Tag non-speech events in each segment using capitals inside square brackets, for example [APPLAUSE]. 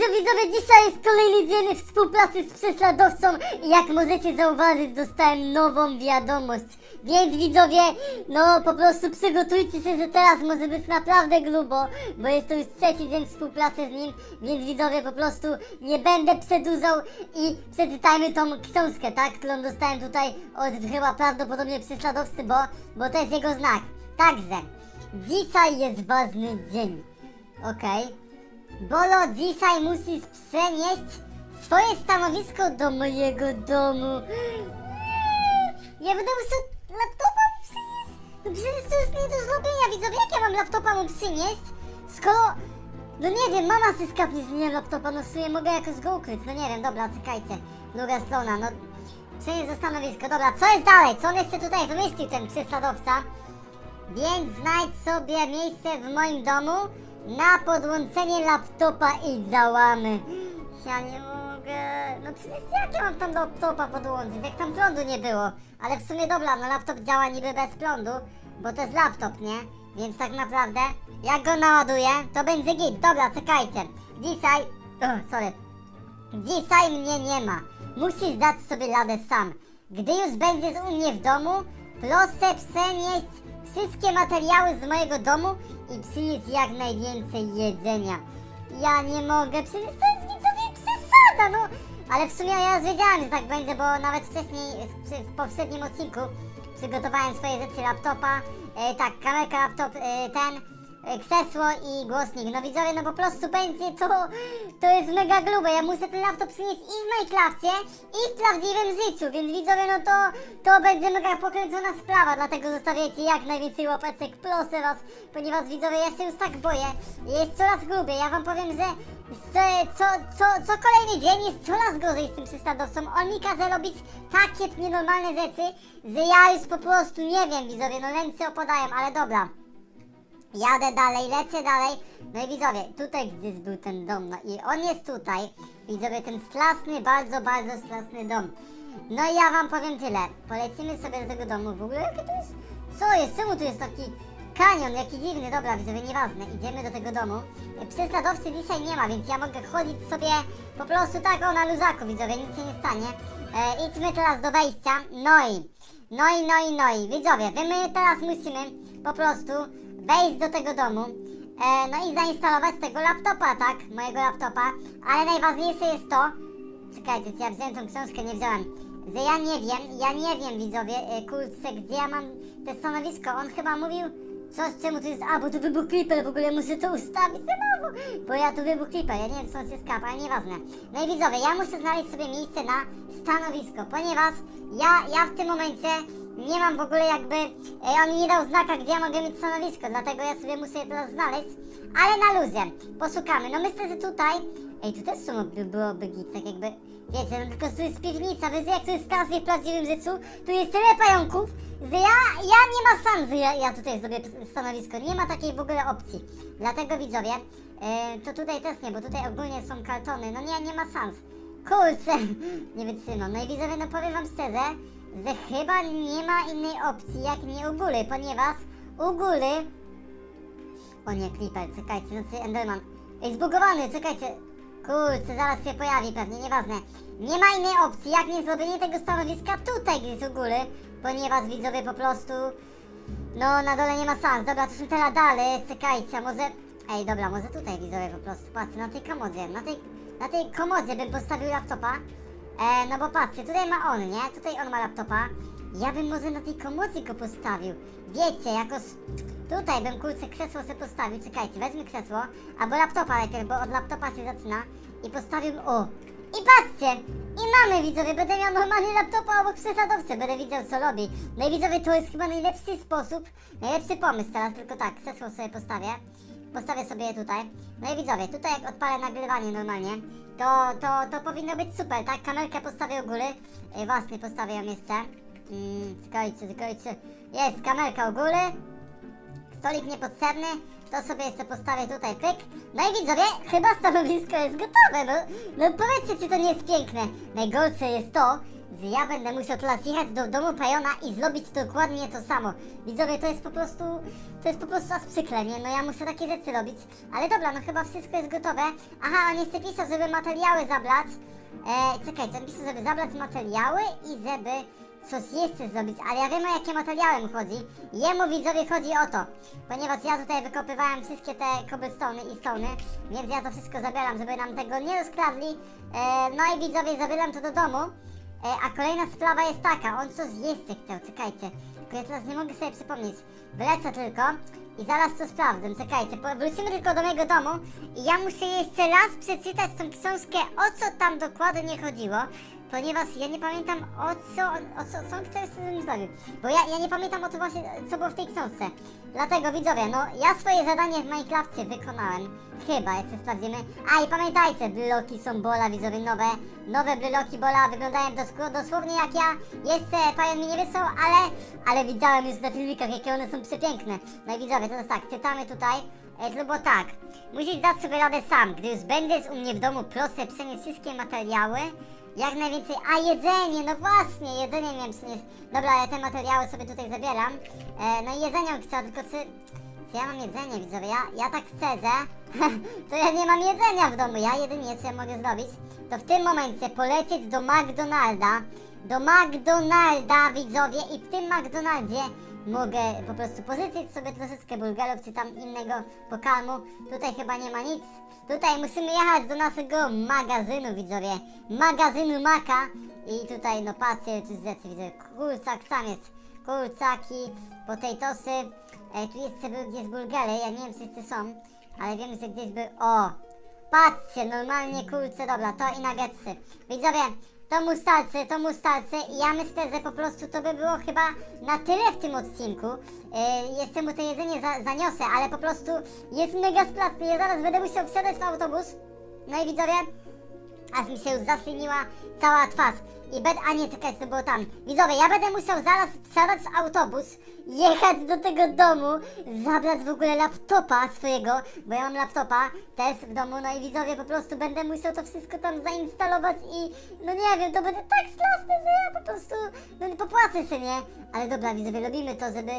drodzy widzowie, dzisiaj jest kolejny dzień współpracy z prześladowcą i jak możecie zauważyć, dostałem nową wiadomość. Więc widzowie, no po prostu przygotujcie się, że teraz może być naprawdę grubo, bo jest to już trzeci dzień współpracy z nim, więc widzowie po prostu nie będę przedłużał i przeczytajmy tą książkę, tak, którą dostałem tutaj od chyba prawdopodobnie prześladowcy, bo, bo to jest jego znak. Także, dzisiaj jest ważny dzień, okej? Bolo, dzisiaj musisz przenieść swoje stanowisko do mojego domu. Nie, Ja będę musiał laptopa mu przynieść. No przecież to jest nie do zrobienia, widzowie. Jak ja mam laptopa mu przynieść, skoro... No nie wiem, mama się skapnie z nim laptopa, no w mogę jakoś go ukryć. No nie wiem, dobra, czekajcie. Druga strona, no... Przenieść do stanowisko, dobra, co jest dalej? Co on jeszcze tutaj wymyślił, ten prześladowca? Więc znajdź sobie miejsce w moim domu na podłączenie laptopa i załamy. Ja nie mogę. No przecież jak ja mam tam laptopa podłączyć, jak tam prądu nie było. Ale w sumie dobra, no laptop działa niby bez prądu, bo to jest laptop, nie? Więc tak naprawdę, jak go naładuję, to będzie git. Dobra, czekajcie. Dzisiaj... O, sorry. Dzisiaj mnie nie ma. Musisz dać sobie radę sam. Gdy już będziesz u mnie w domu, proszę przenieść wszystkie materiały z mojego domu i przynieść jak najwięcej jedzenia. Ja nie mogę, przecież to jest widzowie przesada, no. Ale w sumie ja już wiedziałam, że tak będzie, bo nawet wcześniej, w, poprzednim odcinku przygotowałem swoje rzeczy laptopa, e, tak, kamerka, laptop, e, ten, krzesło i głosnik. No widzowie, no po prostu będzie to, to jest mega grube. Ja muszę ten laptop przynieść i w Minecrafcie, i w prawdziwym życiu, więc widzowie, no to, to będzie mega pokręcona sprawa, dlatego zostawiajcie jak najwięcej łapeczek, proszę was, ponieważ widzowie, ja się już tak boję, jest coraz grubiej. Ja wam powiem, że co, co, co, co kolejny dzień jest coraz gorzej z tym przystadowcą. On mi każe robić takie nienormalne rzeczy, że ja już po prostu nie wiem, widzowie, no ręce opadają, ale dobra. Jadę dalej, lecę dalej. No i widzowie, tutaj gdzieś był ten dom, no i on jest tutaj. Widzowie, ten straszny, bardzo, bardzo straszny dom. No i ja wam powiem tyle. Polecimy sobie do tego domu. W ogóle jakie to jest? Co jest? Czemu tu jest taki kanion? Jaki dziwny. Dobra, widzowie, nieważne. Idziemy do tego domu. Prześladowcy dzisiaj nie ma, więc ja mogę chodzić sobie po prostu tak o na luzaku, widzowie, nic się nie stanie. E, idźmy teraz do wejścia. No i, no i, no i, no i, widzowie, wy my teraz musimy po prostu wejść do tego domu. E, no i zainstalować tego laptopa, tak? Mojego laptopa. Ale najważniejsze jest to, Czekajcie, ja wziąłem tą książkę, nie wziąłem. Że ja nie wiem, ja nie wiem widzowie, e, kurczę, gdzie ja mam te stanowisko. On chyba mówił coś, czemu to jest... A, bo tu wybuchł creeper, w ogóle muszę to ustawić znowu. Bo ja tu creeper, ja nie wiem, co on się skapa, ale nieważne. No i widzowie, ja muszę znaleźć sobie miejsce na stanowisko, ponieważ ja, ja w tym momencie nie mam w ogóle jakby... E, on mi nie dał znaka, gdzie ja mogę mieć stanowisko, dlatego ja sobie muszę je teraz znaleźć. Ale na luzie, poszukamy. No myślę, że tutaj Ej, tu też są, by, byłoby git, tak jakby, wiecie, no tylko tu jest piwnica, wiecie jak to jest każdy w prawdziwym życiu, tu jest tyle pająków, że ja, ja nie ma szans, że ja, ja tutaj zrobię stanowisko, nie ma takiej w ogóle opcji. Dlatego widzowie, e, to tutaj też nie, bo tutaj ogólnie są kartony, no nie, nie ma szans. Kurczę, [LAUGHS] nie wytrzymam. No i widzowie, no powiem wam szczerze, że chyba nie ma innej opcji jak nie u góry, ponieważ u góry... O nie, Creeper, czekajcie, ty Enderman. Ej, zbugowany, czekajcie. Kurczę, zaraz się pojawi pewnie, nieważne. Nie ma innej opcji, jak nie zrobienie tego stanowiska tutaj gdzieś u góry, ponieważ widzowie po prostu... No, na dole nie ma szans. Dobra, to są te radale, czekajcie, a może... Ej, dobra, może tutaj widzowie po prostu, patrzcie, na tej komodzie, na tej, na tej komodzie bym postawił laptopa. E, no bo patrzcie, tutaj ma on, nie? Tutaj on ma laptopa. Ja bym może na tej komodzie go postawił. Wiecie, jakoś... Tutaj bym kurczę krzesło sobie postawił, czekajcie, wezmę krzesło, albo laptopa najpierw, bo od laptopa się zaczyna. I postawił, o! I patrzcie! I mamy widzowie, będę miał normalnie laptopa obok przesadowcy, będę widział co robi. No i widzowie, to jest chyba najlepszy sposób, najlepszy pomysł teraz, tylko tak, krzesło sobie postawię. Postawię sobie je tutaj. No i widzowie, tutaj jak odpalę nagrywanie normalnie, to, to, to powinno być super, tak? Kamerkę postawię u góry. Ej, własny postawię ją jeszcze. Mm, czekajcie, czekajcie. Jest kamerka u góry. Stolik niepotrzebny. To sobie jeszcze postawię tutaj, pyk. No i widzowie, chyba stanowisko jest gotowe, no. No powiedzcie, czy to nie jest piękne. Najgorsze jest to, ja będę musiał teraz jechać do domu Pajona i zrobić dokładnie to samo. Widzowie, to jest po prostu, to jest po prostu aż przykre, nie? No ja muszę takie rzeczy robić. Ale dobra, no chyba wszystko jest gotowe. Aha, on jeszcze pisał, żeby materiały zablać. E, czekajcie, on pisał, żeby zablać materiały i żeby coś jeszcze zrobić, ale ja wiem o jakie materiały mu chodzi. Jemu widzowie chodzi o to, ponieważ ja tutaj wykopywałem wszystkie te cobblestone i stony, więc ja to wszystko zabieram, żeby nam tego nie rozkradli. E, no i widzowie, zabieram to do domu. E, a kolejna sprawa jest taka, on coś jeszcze chciał, czekajcie. Tylko ja teraz nie mogę sobie przypomnieć. Wlecę tylko i zaraz to sprawdzę, czekajcie. Wrócimy tylko do mojego domu i ja muszę jeszcze raz przeczytać tą książkę, o co tam dokładnie chodziło. Ponieważ ja nie pamiętam o co, o co, co on chce z tym zrobić. Bo ja, ja nie pamiętam o co właśnie, co było w tej książce. Dlatego widzowie, no ja swoje zadanie w Minecrafcie wykonałem. Chyba, jeszcze sprawdzimy. A i pamiętajcie, bloki są bola widzowie nowe. Nowe bloki bola wyglądają dosk- dosłownie jak ja. Jeszcze Pajon mi nie wysłał, ale, ale widziałem już na filmikach jakie one są przepiękne. No i widzowie, to jest tak, czytamy tutaj. E, to było tak. Musisz dać sobie radę sam. Gdy już będziesz u mnie w domu, proszę przenieść wszystkie materiały. Jak najwięcej. A jedzenie, no właśnie, jedzenie miałem przynieść. Dobra, ja te materiały sobie tutaj zabieram. E, no i jedzenie chciał, tylko czy, czy ja mam jedzenie, widzowie? Ja, ja tak szczerze, [LAUGHS] to ja nie mam jedzenia w domu. Ja jedynie co ja mogę zrobić, to w tym momencie polecieć do McDonalda. Do McDonalda, widzowie, i w tym McDonaldzie mogę po prostu pożyczyć sobie troszeczkę bulgarów czy tam innego pokarmu. Tutaj chyba nie ma nic. Tutaj musimy jechać do naszego magazynu, widzowie. Magazynu Maka. I tutaj, no patrzcie, tu rzeczy widzę. Kurczak sam jest. Kurczaki, potatosy. E, tu jeszcze był gdzieś bulgary, ja nie wiem, czy jeszcze są. Ale wiem, że gdzieś był... O! Patrzcie, normalnie kurczę, dobra, to i nuggetsy. Widzowie, to mustalce, to mustalce i ja myślę, że po prostu to by było chyba na tyle w tym odcinku. Yy, jeszcze mu to jedzenie za, zaniosę, ale po prostu jest mega splatny. Ja zaraz będę musiał wsiadać w autobus. No i widzowie, aż mi się już zasliniła cała twarz. I będę, a nie, czekaj, to było tam. Widzowie, ja będę musiał zaraz wsiadać w autobus, jechać do tego domu, zabrać w ogóle laptopa swojego, bo ja mam laptopa też w domu, no i widzowie, po prostu będę musiał to wszystko tam zainstalować i, no nie wiem, to będzie tak straszne, że ja po prostu, no nie popłacę się, nie? Ale dobra, widzowie, robimy to, żeby,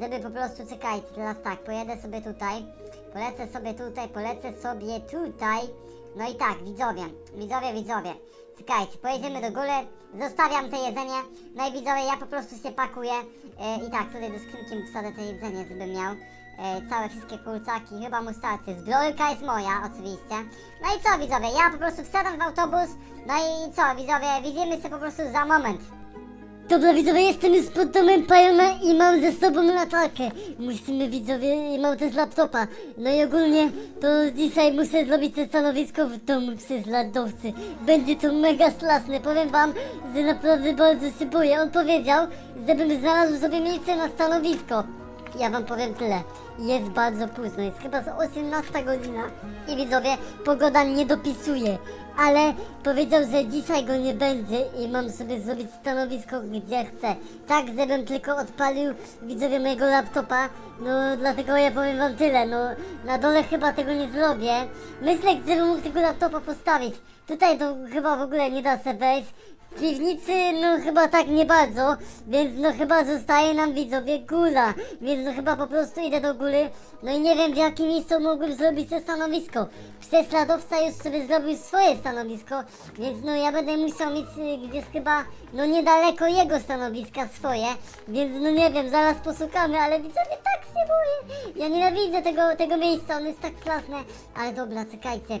żeby po prostu, czekajcie, teraz tak, pojedę sobie tutaj, polecę sobie tutaj, polecę sobie tutaj, no i tak, widzowie, widzowie, widzowie. Czekajcie, pojedziemy do góry, zostawiam to jedzenie, no i widzowie, ja po prostu się pakuję. E, i tak, tutaj do skrzynki wsadzę to jedzenie, żeby miał e, całe wszystkie kurczaki, chyba mustacje, zbrojka jest moja, oczywiście. No i co widzowie, ja po prostu wsiadam w autobus, no i co widzowie, widzimy się po prostu za moment. Dobra widzowie, jestem już pod domem Pajona i mam ze sobą latarkę. Musimy widzowie, i mam też laptopa. No i ogólnie to dzisiaj muszę zrobić to stanowisko w domu przez ladowcy. Będzie to mega straszne, powiem wam, że naprawdę bardzo się boję. On powiedział, żebym znalazł sobie miejsce na stanowisko. Ja wam powiem tyle. Jest bardzo późno, jest chyba z 18 godzina. I widzowie, pogoda nie dopisuje. Ale powiedział, że dzisiaj go nie będzie i mam sobie zrobić stanowisko gdzie chcę. Tak, żebym tylko odpalił widzowie mojego laptopa. No dlatego ja powiem wam tyle, no na dole chyba tego nie zrobię. Myślę, żebym mógł tego laptopa postawić. Tutaj to chyba w ogóle nie da się wejść. Piwnicy, no chyba tak nie bardzo, więc no chyba zostaje nam widzowie góra, więc no chyba po prostu idę do góry, no i nie wiem w jakim miejscu mógłbym zrobić to stanowisko. Prześladowca już sobie zrobił swoje stanowisko, więc no ja będę musiał mieć y, gdzieś chyba, no niedaleko jego stanowiska swoje, więc no nie wiem, zaraz poszukamy, ale widzowie tak się boję. Ja nienawidzę tego, tego miejsca, on jest tak straszne, ale dobra, czekajcie.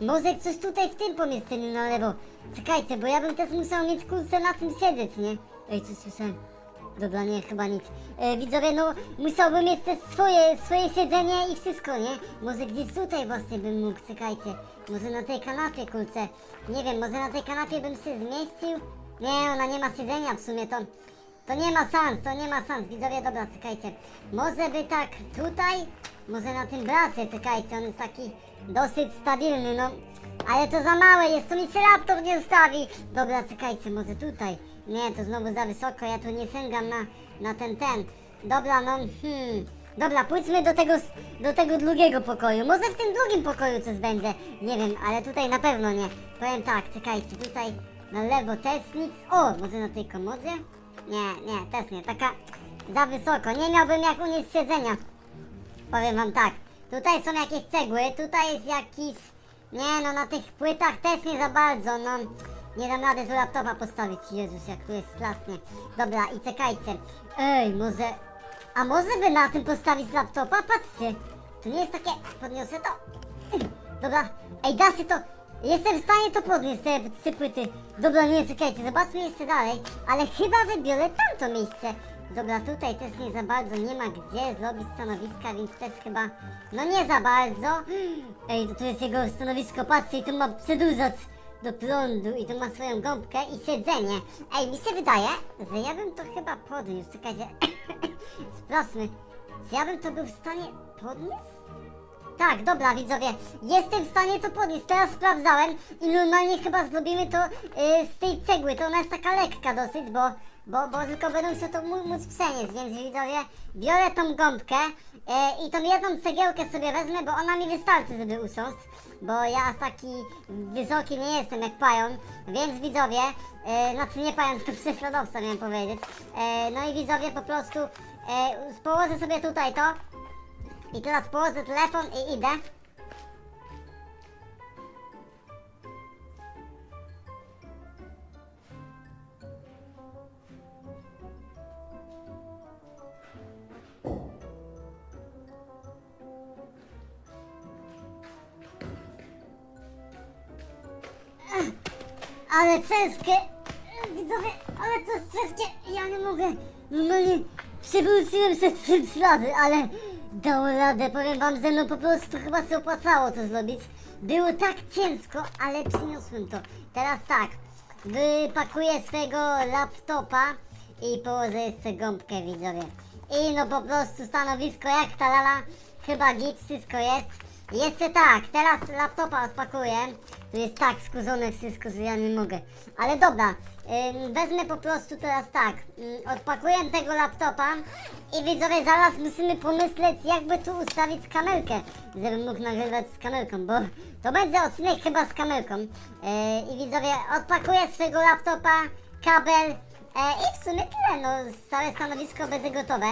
Może coś tutaj w tym pomieszczeniu na lewo. Czekajcie, bo ja bym też musiał mieć kurczę na tym siedzieć, nie? Ej, co słyszałem? Dobra, nie, chyba nic. E, widzowie, no musiałbym mieć też swoje, swoje siedzenie i wszystko, nie? Może gdzieś tutaj właśnie bym mógł, czekajcie. Może na tej kanapie, kurczę. Nie wiem, może na tej kanapie bym się zmieścił? Nie, ona nie ma siedzenia w sumie, to... To nie ma sens, to nie ma sens. Widzowie, dobra, czekajcie. Może by tak tutaj? Może na tym bracie, czekajcie, on jest taki dosyć stabilny, no. Ale to za małe jest, to mi się laptop nie ustawi. Dobra, czekajcie, może tutaj. Nie, to znowu za wysoko, ja tu nie sięgam na, na ten, ten. Dobra, no, hmm. Dobra, pójdźmy do tego, do tego drugiego pokoju. Może w tym drugim pokoju coś będzie. Nie wiem, ale tutaj na pewno nie. Powiem tak, czekajcie, tutaj Na lewo też nic. O, może na tej komodzie? Nie, nie, też nie. Taka za wysoko. Nie miałbym jak unieść siedzenia. Powiem wam tak. Tutaj są jakieś cegły, tutaj jest jakiś... Nie no, na tych płytach też nie za bardzo, no... Nie dam rady tu laptopa postawić. Jezus, jak tu jest strasznie. Dobra, i czekajcie. Ej, może... A może by na tym postawić laptopa? Patrzcie. To nie jest takie... Podniosę to. Dobra, ej, da się to... Jestem w stanie to podnieść, te, te płyty. Dobra, nie, czekajcie, zobaczmy jeszcze dalej. Ale chyba wybiorę tamto miejsce. Dobra, tutaj też nie za bardzo, nie ma gdzie zrobić stanowiska, więc też chyba... No nie za bardzo. Ej, to tu jest jego stanowisko, patrzcie, i tu ma przedłużacz do prądu i tu ma swoją gąbkę i siedzenie. Ej, mi się wydaje, że ja bym to chyba podniósł. Czekajcie, [COUGHS] sprawdźmy. Czy ja bym to był w stanie podnieść? Tak, dobra widzowie, jestem w stanie to podnieść, teraz sprawdzałem i normalnie chyba zrobimy to y, z tej cegły, to ona jest taka lekka dosyć, bo, bo, bo tylko będę musiał to mó- móc przenieść, więc widzowie, biorę tą gąbkę y, i tą jedną cegiełkę sobie wezmę, bo ona mi wystarczy, żeby usiąść, bo ja taki wysoki nie jestem jak pajon, więc widzowie, y, znaczy nie pajon, [LAUGHS] tylko prześladowca miałem powiedzieć, y, no i widzowie po prostu y, położę sobie tutaj to, i teraz położę telefon i idę. Ale ciężkie! Widzowie, ale to jest ciężkie! Ja nie mogę! Normalnie przewróciłem się z tym ślady, ale dało radę. Powiem wam, ze mną po prostu chyba się opłacało to zrobić. Było tak ciężko, ale przyniosłem to. Teraz tak, wypakuję swego laptopa i położę jeszcze gąbkę, widzowie. I no po prostu stanowisko jak ta lala, chyba git, wszystko jest. Jeszcze tak, teraz laptopa odpakuję. Tu jest tak skurzone wszystko, że ja nie mogę. Ale dobra, wezmę po prostu teraz tak. Odpakuję tego laptopa i widzowie zaraz musimy pomyśleć jakby tu ustawić kamerkę, żebym mógł nagrywać z kamerką, bo to będzie odcinek chyba z kamerką. Yy, I widzowie, odpakuję swojego laptopa, kabel, E, I w sumie tyle, no całe stanowisko będzie gotowe.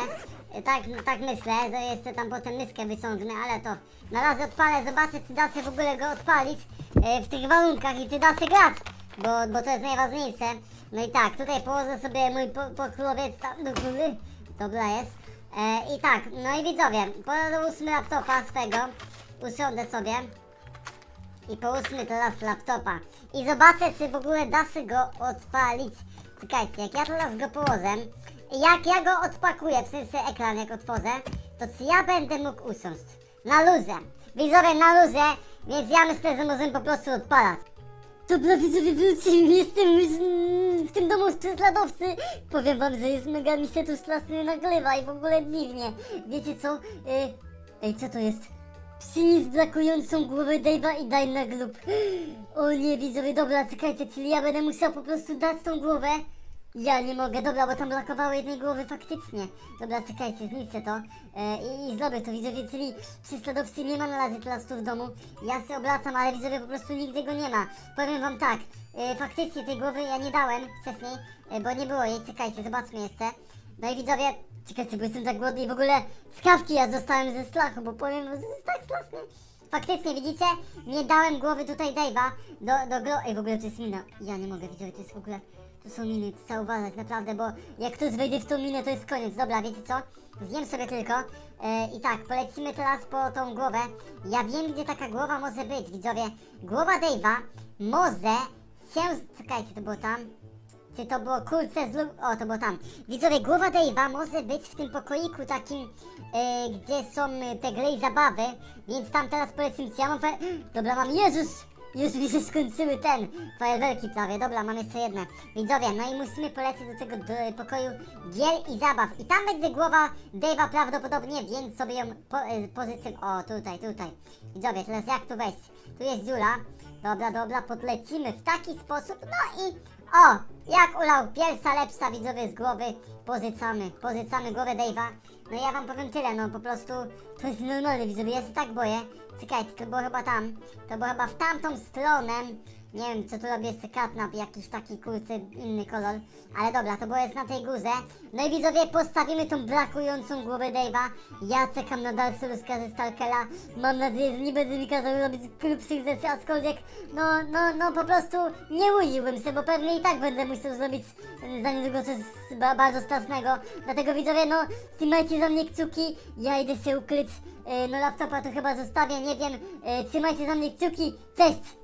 E, tak, tak myślę, że jeszcze tam potem myskę wyciągnę, ale to na razie odpalę, zobaczę czy da się w ogóle go odpalić e, w tych warunkach i czy da się grać, bo, bo to jest najważniejsze. No i tak, tutaj położę sobie mój po, pokrowiec tam do góry, dobra jest. E, I tak, no i widzowie, połóżmy laptopa swego, usiądę sobie i połóżmy teraz laptopa i zobaczę czy w ogóle da się go odpalić. Czekajcie, jak ja teraz go położę, jak ja go odpakuję, w sensie ekran jak otworzę, to czy ja będę mógł usiąść? Na luzie. Widzowie na luzie, więc ja myślę, że możemy po prostu odpalać. Dobra widzowie, wróciłem, jestem już mm, w tym domu z prześladowcy. Powiem wam, że jest mega mi się tu strasznie nagrywa i w ogóle dziwnie. Wiecie co? Y, Ej, co to jest? Przynieś brakującą głowę Dave'a i daj na grób. O nie, widzowie, dobra, czekajcie, czyli ja będę musiał po prostu dać tą głowę. Ja nie mogę, dobra, bo tam brakowało jednej głowy faktycznie. Dobra, czekajcie, zniszczę to e, i, zrobię to, widzowie, czyli prześladowcy nie ma na razie teraz tu w domu. Ja się obracam, ale widzowie po prostu nigdzie go nie ma. Powiem wam tak, e, faktycznie tej głowy ja nie dałem wcześniej, e, bo nie było jej, czekajcie, zobaczmy jeszcze. No i widzowie, czekajcie, bo jestem tak głodny i w ogóle skawki ja dostałem ze strachu, bo powiem, że jest tak strasznie. Faktycznie, widzicie? Nie dałem głowy tutaj Dave'a do, do gro... Ej, w ogóle to jest mina. Ja nie mogę, widzowie, to jest w ogóle... To są miny, trzeba uważać, naprawdę, bo jak ktoś wejdzie w tą minę, to jest koniec. Dobra, wiecie co? Zjem sobie tylko. E, I tak, polecimy teraz po tą głowę. Ja wiem, gdzie taka głowa może być, widzowie. Głowa Dave'a może się... Czekajcie, to było tam. Czy to było kulce z lub... O, to było tam. Widzowie, głowa Dave'a może być w tym pokoiku takim, e, gdzie są e, te gry i zabawy, więc tam teraz polecimy, ja mam... Dobra, mam... Jezus! Już mi się skończyły ten, fajerwerki prawie, dobra, mam jeszcze jedne. Widzowie, no i musimy polecieć do tego do pokoju gier i zabaw. I tam będzie głowa Dave'a prawdopodobnie, więc sobie ją po, e, pozycję... O, tutaj, tutaj. Widzowie, teraz jak tu wejść? Tu jest dziura. Dobra, dobra, podlecimy w taki sposób, no i... O, jak ulał, pierwsza lepsza widzowie z głowy, pozycamy, pozycamy głowę Dave'a. No ja wam powiem tyle, no po prostu to jest normalne widzowie, ja się tak boję. Czekajcie, to było chyba tam, to było chyba w tamtą stronę, Nie wiem, co tu robi jeszcze katnap, jakiś taki kurcy, inny kolor. Ale dobra, to było jest na tej górze. No i widzowie, postawimy tą brakującą głowę Dave'a. Ja czekam na dalsze rozkazy Stalkera. Mam nadzieję, że nie będę mi kazał robić grubszych rzeczy, aczkolwiek, no, no, no, po prostu nie łudziłbym się, bo pewnie i tak będę musiał zrobić y, za niedługo coś ba bardzo strasznego. Dlatego widzowie, no, trzymajcie za mnie kciuki, ja idę się ukryć. Y, No laptopa to chyba zostawię, nie wiem. Y, Trzymajcie za mnie kciuki, cześć!